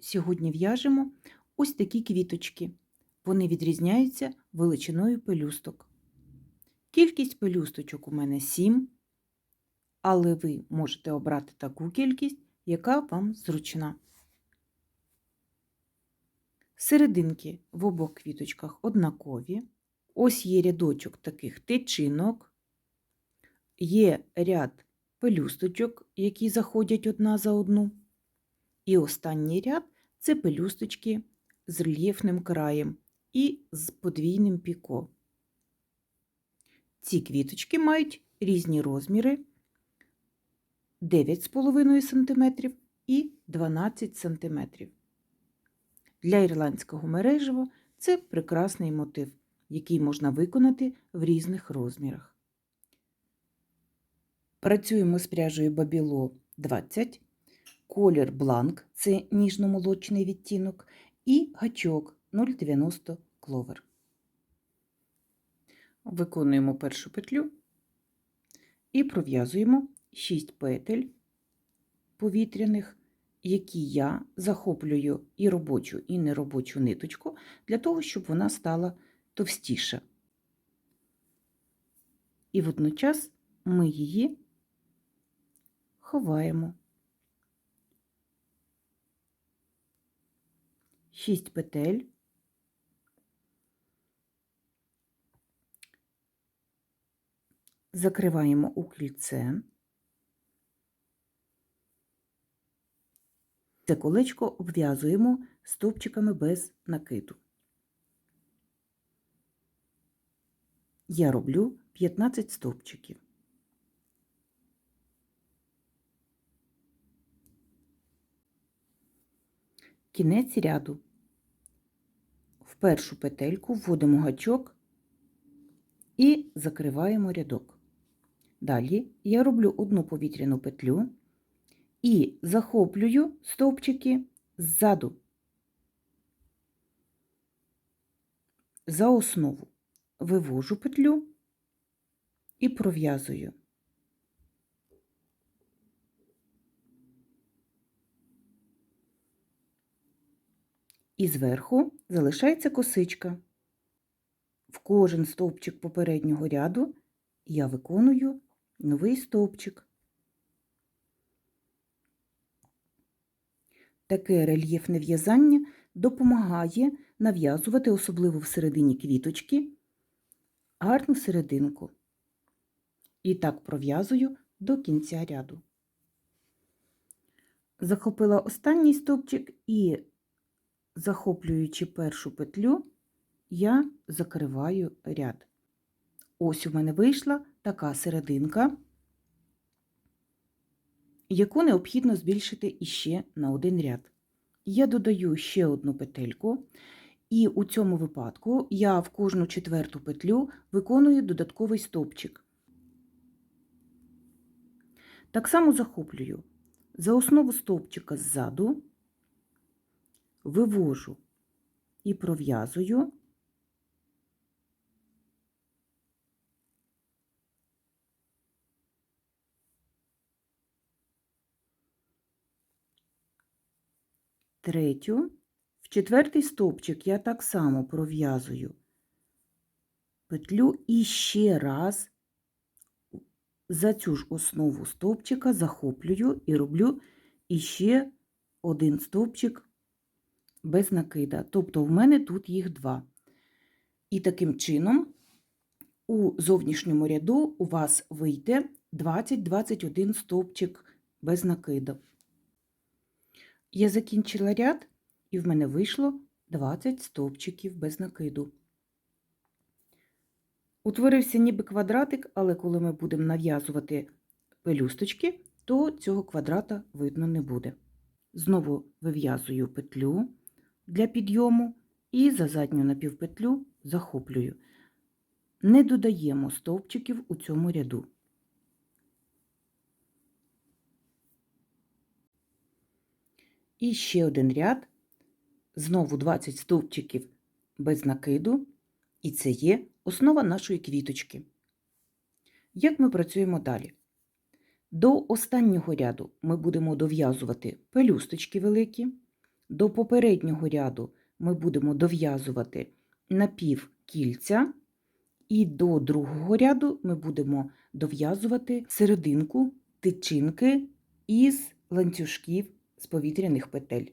Сьогодні в'яжемо ось такі квіточки. Вони відрізняються величиною пелюсток. Кількість пелюсточок у мене 7, але ви можете обрати таку кількість, яка вам зручна. Серединки в обох квіточках однакові. Ось є рядочок таких тичинок, є ряд пелюсточок, які заходять одна за одну. І останній ряд це пелюсточки з рельєфним краєм і з подвійним піко. Ці квіточки мають різні розміри 9,5 см і 12 см. Для ірландського мережева це прекрасний мотив, який можна виконати в різних розмірах. Працюємо з пряжею Бабіло 20, колір бланк це ніжно-молочний відтінок, і гачок 0,90 кловер. Виконуємо першу петлю і пров'язуємо 6 петель повітряних, які я захоплюю і робочу, і неробочу ниточку, для того, щоб вона стала товстіша. І водночас ми її ховаємо. 6 петель. Закриваємо у кільце. Це колечко обв'язуємо стовпчиками без накиду. Я роблю 15 стовпчиків. Кінець ряду. Першу петельку вводимо гачок і закриваємо рядок. Далі я роблю одну повітряну петлю і захоплюю стовпчики ззаду за основу вивожу петлю і пров'язую. І зверху залишається косичка. В кожен стовпчик попереднього ряду я виконую новий стовпчик. Таке рельєфне в'язання допомагає нав'язувати, особливо всередині квіточки, гарну серединку. І так пров'язую до кінця ряду. Захопила останній стовпчик і, захоплюючи першу петлю, я закриваю ряд. Ось у мене вийшла така серединка, яку необхідно збільшити іще на один ряд. Я додаю ще одну петельку, і у цьому випадку я в кожну четверту петлю виконую додатковий стовпчик. Так само захоплюю за основу стовпчика ззаду, вивожу і пров'язую. Третю, в четвертий стовпчик я так само пров'язую. Петлю і ще раз. За цю ж основу стовпчика захоплюю і роблю іще один стовпчик без накида. Тобто в мене тут їх два. І таким чином у зовнішньому ряду у вас вийде 20-21 стовпчик без накиду. Я закінчила ряд, і в мене вийшло 20 стовпчиків без накиду. Утворився ніби квадратик, але коли ми будемо нав'язувати пелюсточки, то цього квадрата видно не буде. Знову вив'язую петлю для підйому і за задню напівпетлю захоплюю. Не додаємо стовпчиків у цьому ряду. І ще один ряд, знову 20 стовпчиків без накиду, і це є основа нашої квіточки. Як ми працюємо далі? До останнього ряду ми будемо дов'язувати пелюсточки великі, До попереднього ряду ми будемо дов'язувати напівкільця, і до другого ряду ми будемо дов'язувати серединку тичинки із ланцюжків з повітряних петель.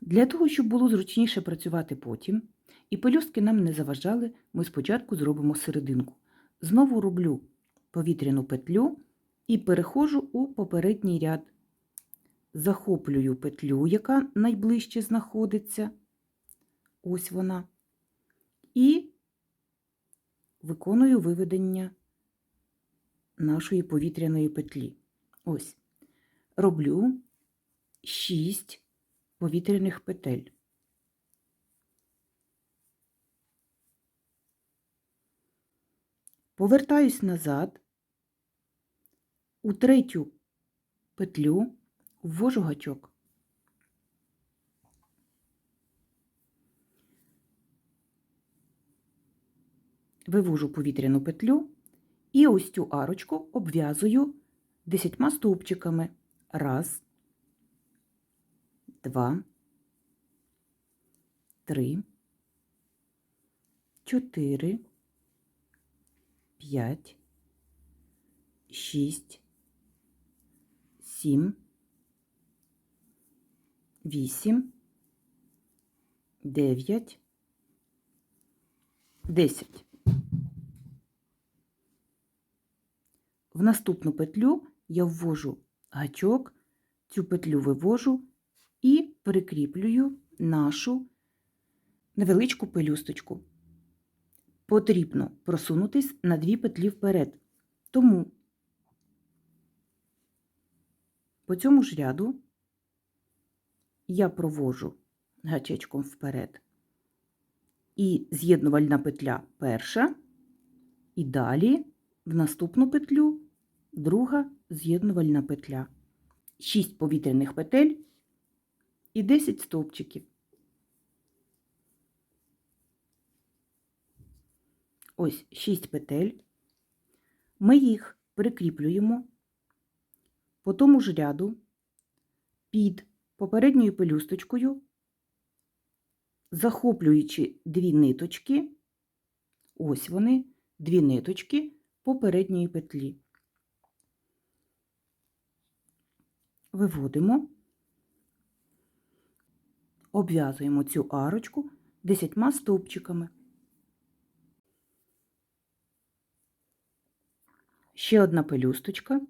Для того, щоб було зручніше працювати потім, і пелюстки нам не заважали, ми спочатку зробимо серединку. Знову роблю повітряну петлю і переходжу у попередній ряд. Захоплюю петлю, яка найближче знаходиться. Ось вона. І виконую виведення нашої повітряної петлі. Ось. Роблю 6 повітряних петель. Повертаюсь назад, у третю петлю ввожу гачок. Вивожу повітряну петлю і ось цю арочку обв'язую десятьма стовпчиками. Раз, два, три, чотири, п'ять, шість, сім, вісім, дев'ять, десять. В наступну петлю я ввожу гачок, цю петлю вивожу і прикріплюю нашу невеличку пелюсточку. Потрібно просунутись на дві петлі вперед. Тому по цьому ж ряду я провожу гачечком вперед. І з'єднувальна петля перша, і далі в наступну петлю друга з'єднувальна петля. 6 повітряних петель і 10 стовпчиків. Ось 6 петель. Ми їх прикріплюємо по тому ж ряду під попередньою пелюсточкою, захоплюючи дві ниточки, ось вони, дві ниточки попередньої петлі. Виводимо, обв'язуємо цю арочку десятьма стовпчиками. Ще одна пелюсточка.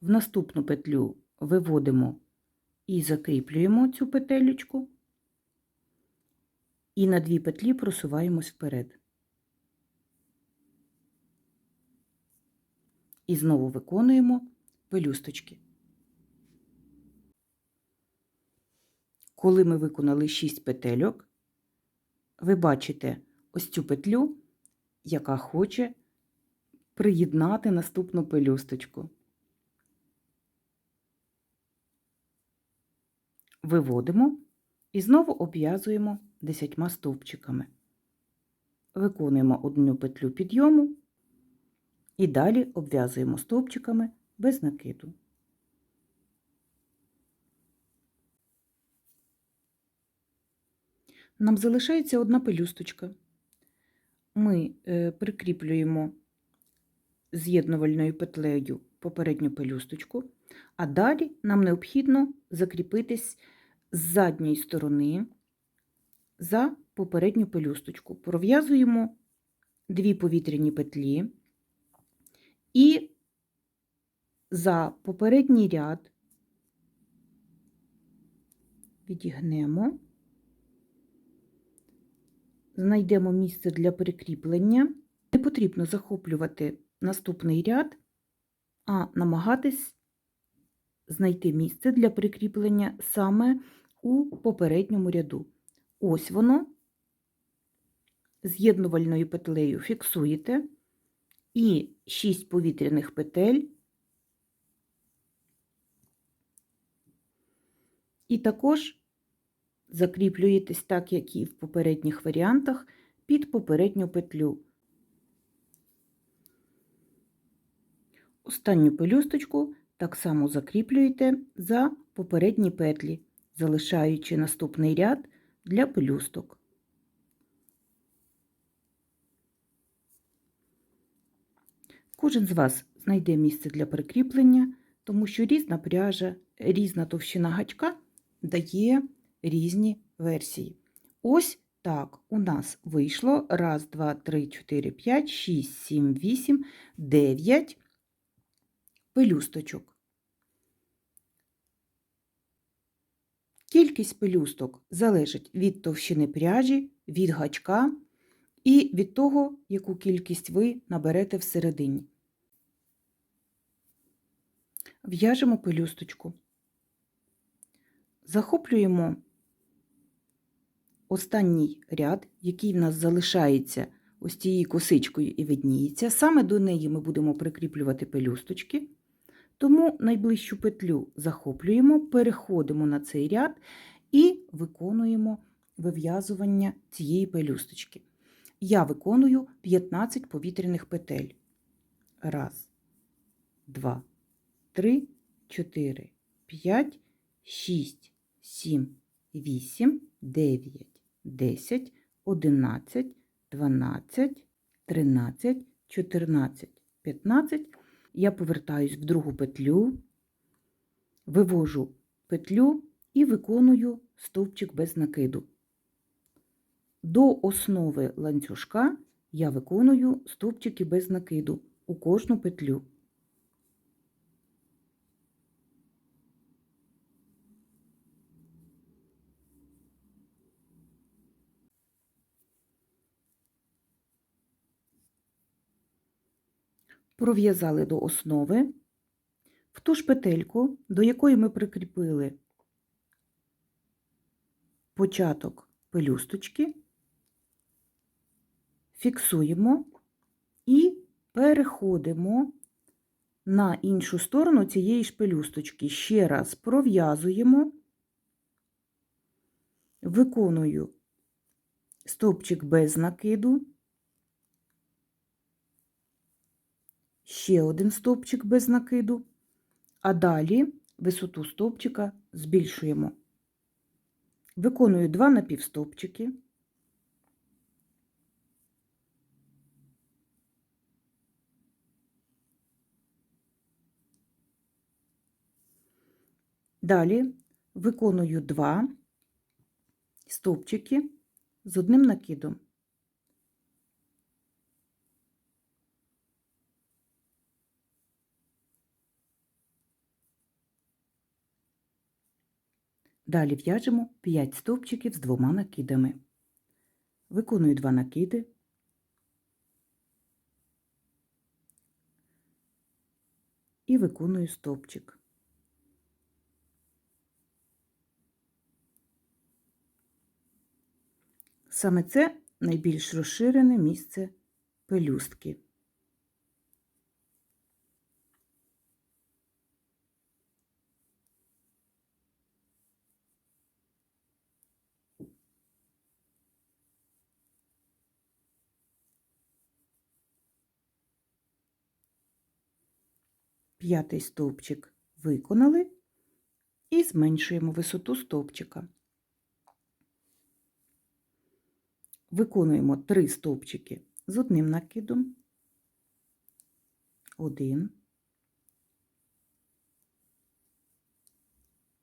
В наступну петлю виводимо і закріплюємо цю петелечку, і на дві петлі просуваємось вперед. І знову виконуємо пелюсточки. Коли ми виконали 6 петельок, ви бачите ось цю петлю, яка хоче приєднати наступну пелюсточку. Виводимо і знову обв'язуємо 10 стовпчиками. Виконуємо одну петлю підйому і далі обв'язуємо стовпчиками без накиду. Нам залишається одна пелюсточка. Ми е, прикріплюємо з'єднувальною петлею попередню пелюсточку, а далі нам необхідно закріпитись з задньої сторони за попередню пелюсточку. Пров'язуємо дві повітряні петлі і за попередній ряд відігнемо, знайдемо місце для прикріплення. Не потрібно захоплювати наступний ряд, а намагатись знайти місце для прикріплення саме у попередньому ряду. Ось воно, з'єднувальною петлею фіксуєте і 6 повітряних петель, і також закріплюєтесь так, як і в попередніх варіантах, під попередню петлю. Останню пелюсточку так само закріплюєте за попередні петлі, залишаючи наступний ряд для пелюсток. Кожен з вас знайде місце для прикріплення, тому що різна пряжа, різна товщина гачка дає різні версії. Ось так у нас вийшло раз, два, три, чотири, п'ять, шість, сім, вісім, дев'ять пелюсточок. Кількість пелюсток залежить від товщини пряжі, від гачка і від того, яку кількість ви наберете всередині. В'яжемо пелюсточку. Захоплюємо останній ряд, який в нас залишається ось цією косичкою і видніється. Саме до неї ми будемо прикріплювати пелюсточки. Тому найближчу петлю захоплюємо, переходимо на цей ряд і виконуємо вив'язування цієї пелюсточки. Я виконую 15 повітряних петель. Раз, два, три, чотири, п'ять, шість, сім, вісім, дев'ять, десять, одинадцять, дванадцять, тринадцять, чотирнадцять, п'ятнадцять. Я повертаюсь в другу петлю, вивожу петлю і виконую стовпчик без накиду. До основи ланцюжка я виконую стовпчики без накиду у кожну петлю. Пров'язали до основи. В ту ж петельку, до якої ми прикріпили початок пелюсточки, фіксуємо і переходимо на іншу сторону цієї ж пелюсточки. Ще раз пров'язуємо, виконую стовпчик без накиду, ще один стовпчик без накиду, а далі висоту стовпчика збільшуємо. Виконую два напівстовпчики. Далі виконую два стовпчики з одним накидом. Далі в'яжемо 5 стовпчиків з двома накидами. Виконую два накиди. І виконую стовпчик. Саме це найбільш розширене місце пелюстки. П'ятий стовпчик виконали і зменшуємо висоту стовпчика. Виконуємо три стовпчики з одним накидом. Один,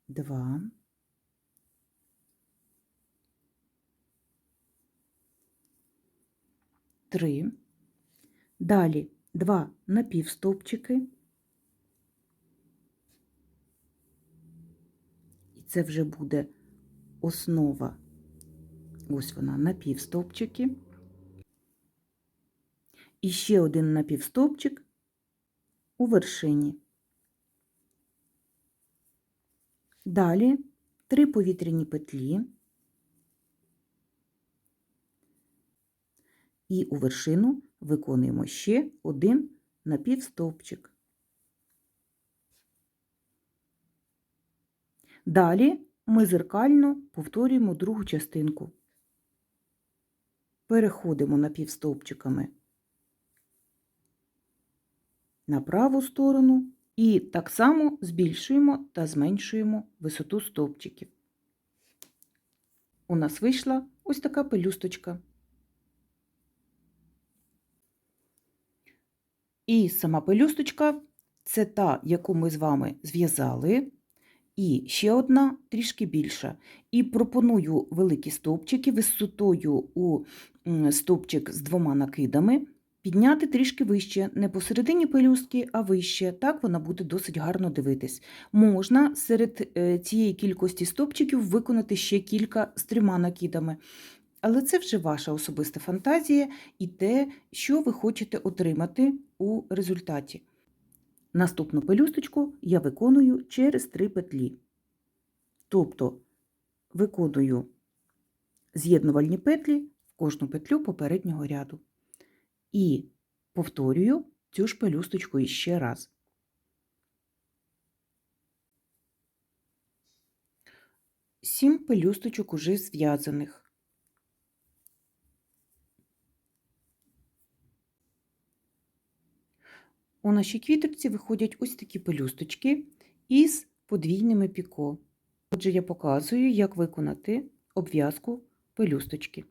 два, три. Далі два напівстовпчики. Це вже буде основа Ось вона напівстовпчики. І ще один напівстовпчик у вершині. Далі три повітряні петлі і у вершину виконуємо ще один напівстовпчик. Далі ми зеркально повторюємо другу частинку переходимо напівстовпчиками на праву сторону І так само збільшуємо та зменшуємо висоту стовпчиків. У нас вийшла ось така пелюсточка. І сама пелюсточка це та, яку ми з вами зв'язали. І ще одна трішки більша. І пропоную великі стовпчики висотою у стовпчик з двома накидами підняти трішки вище, не посередині пелюстки, а вище. Так вона буде досить гарно дивитись. Можна серед е, цієї кількості стовпчиків виконати ще кілька з трьома накидами. Але це вже ваша особиста фантазія і те, що ви хочете отримати у результаті. Наступну пелюсточку я виконую через три петлі. Тобто виконую з'єднувальні петлі в кожну петлю попереднього ряду. І повторюю цю ж пелюсточку іще раз. Сім пелюсточок уже зв'язаних. У нашій квіточці виходять ось такі пелюсточки із подвійними піко. Отже, я показую, як виконати обв'язку пелюсточки.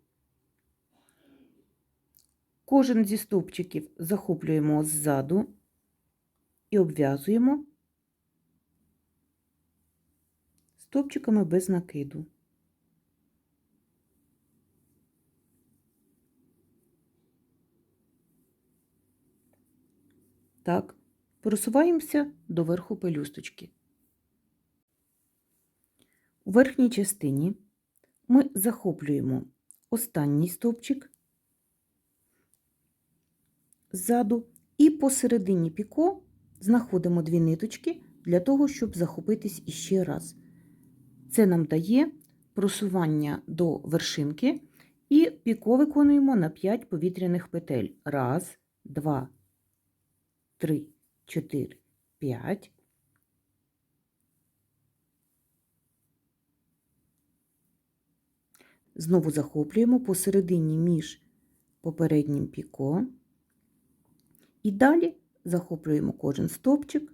Кожен зі стовпчиків захоплюємо ззаду і обв'язуємо стовпчиками без накиду. Так, просуваємося до верху пелюсточки. У верхній частині ми захоплюємо останній стовпчик ззаду і посередині піко знаходимо дві ниточки для того, щоб захопитись іще раз. Це нам дає просування до вершинки і піко виконуємо на 5 повітряних петель. Раз, два, три, чотири, п'ять. Знову захоплюємо посередині між попереднім піко. І далі захоплюємо кожен стовпчик.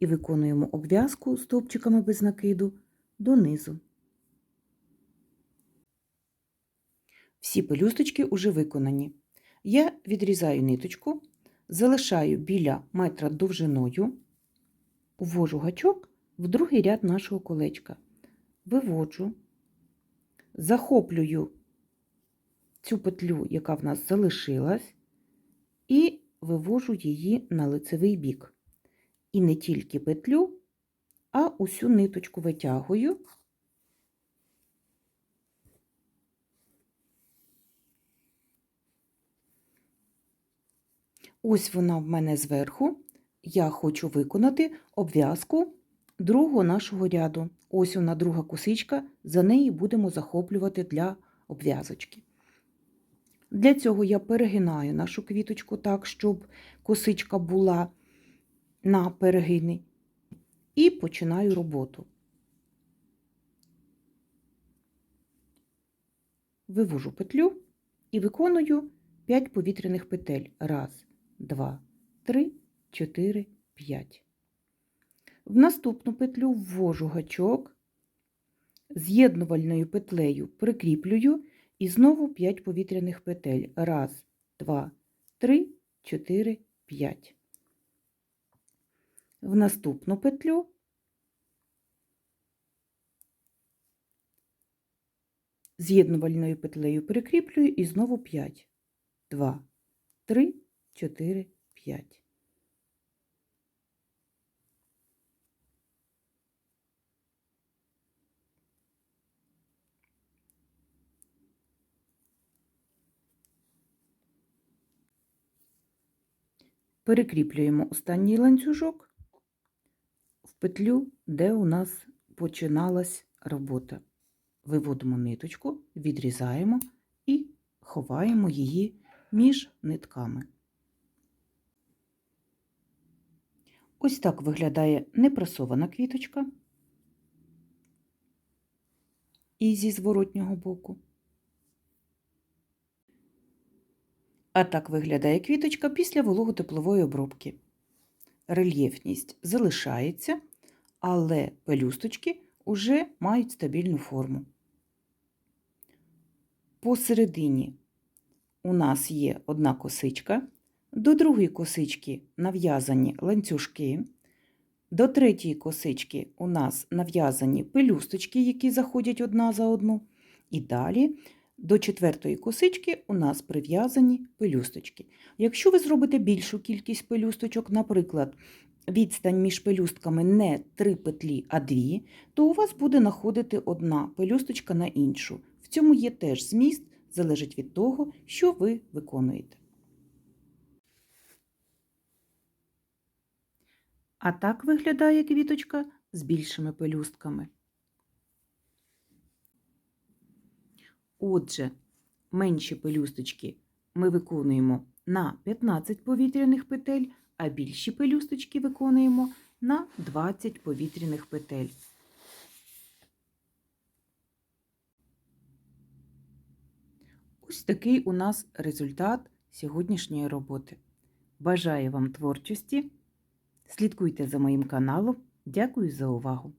І виконуємо обв'язку стовпчиками без накиду донизу. Всі пелюсточки уже виконані. Я відрізаю ниточку, залишаю біля метра довжиною, ввожу гачок в другий ряд нашого колечка. Виводжу, захоплюю цю петлю, яка в нас залишилась, і вивожу її на лицевий бік. І не тільки петлю, а усю ниточку витягую. Ось вона в мене зверху. Я хочу виконати обв'язку другого нашого ряду. Ось вона друга косичка, за неї будемо захоплювати для обв'язочки. Для цього я перегинаю нашу квіточку так, щоб косичка була на перегини, і починаю роботу. Вивожу петлю і виконую 5 повітряних петель. Раз, два, три, чотири, п'ять. В наступну петлю ввожу гачок, з'єднувальною петлею прикріплюю і знову 5 повітряних петель. Раз, два, три, чотири, п'ять. В наступну петлю з'єднувальною петлею прикріплюю і знову 5. 2, 3, 4, 5. Перекріплюємо останній ланцюжок петлю, де у нас починалась робота. Виводимо ниточку, відрізаємо і ховаємо її між нитками. Ось так виглядає непресована квіточка. і зі зворотнього боку. А так виглядає квіточка після вологотеплової обробки. Рельєфність залишається, але пелюсточки вже мають стабільну форму. Посередині у нас є одна косичка, до другої косички нав'язані ланцюжки, до третьої косички у нас нав'язані пелюсточки, які заходять одна за одну, і далі до четвертої косички у нас прив'язані пелюсточки. Якщо ви зробите більшу кількість пелюсточок, наприклад, відстань між пелюстками не три петлі, а дві, то у вас буде находити одна пелюсточка на іншу. В цьому є теж зміст, залежить від того, що ви виконуєте. А так виглядає квіточка з більшими пелюстками. Отже, менші пелюсточки ми виконуємо на 15 повітряних петель, а більші пелюсточки виконуємо на 20 повітряних петель. Ось такий у нас результат сьогоднішньої роботи. Бажаю вам творчості. Слідкуйте за моїм каналом. Дякую за увагу!